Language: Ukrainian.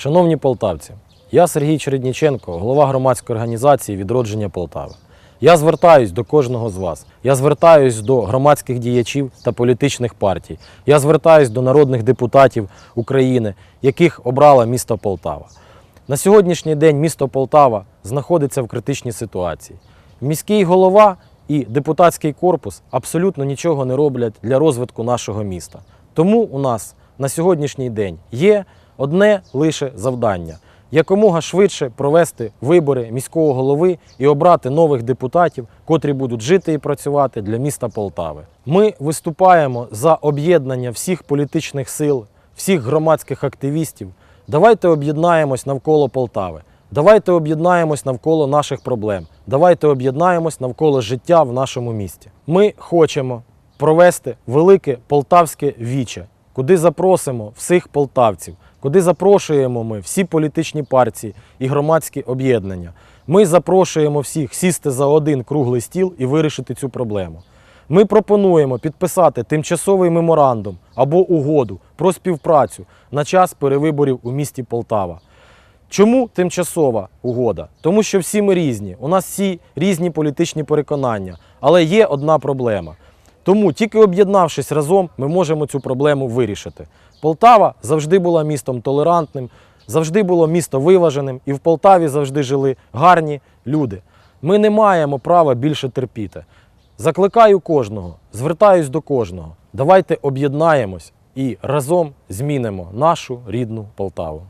Шановні полтавці, я Сергій Чередніченко, голова громадської організації Відродження Полтави. Я звертаюсь до кожного з вас. Я звертаюсь до громадських діячів та політичних партій. Я звертаюсь до народних депутатів України, яких обрала місто Полтава. На сьогоднішній день місто Полтава знаходиться в критичній ситуації. Міський голова і депутатський корпус абсолютно нічого не роблять для розвитку нашого міста. Тому у нас на сьогоднішній день є одне лише завдання якомога швидше провести вибори міського голови і обрати нових депутатів, котрі будуть жити і працювати для міста Полтави. Ми виступаємо за об'єднання всіх політичних сил, всіх громадських активістів. Давайте об'єднаємось навколо Полтави. Давайте об'єднаємось навколо наших проблем. Давайте об'єднаємось навколо життя в нашому місті. Ми хочемо провести велике полтавське віче, куди запросимо всіх полтавців, куди запрошуємо ми всі політичні партії і громадські об'єднання. Ми запрошуємо всіх сісти за один круглий стіл і вирішити цю проблему. Ми пропонуємо підписати тимчасовий меморандум або угоду про співпрацю на час перевиборів у місті Полтава. Чому тимчасова угода? Тому що всі ми різні. У нас всі різні політичні переконання, але є одна проблема. Тому тільки об'єднавшись разом, ми можемо цю проблему вирішити. Полтава завжди була містом толерантним, завжди було місто виваженим, і в Полтаві завжди жили гарні люди. Ми не маємо права більше терпіти. Закликаю кожного, звертаюсь до кожного. Давайте об'єднаємось і разом змінимо нашу рідну Полтаву.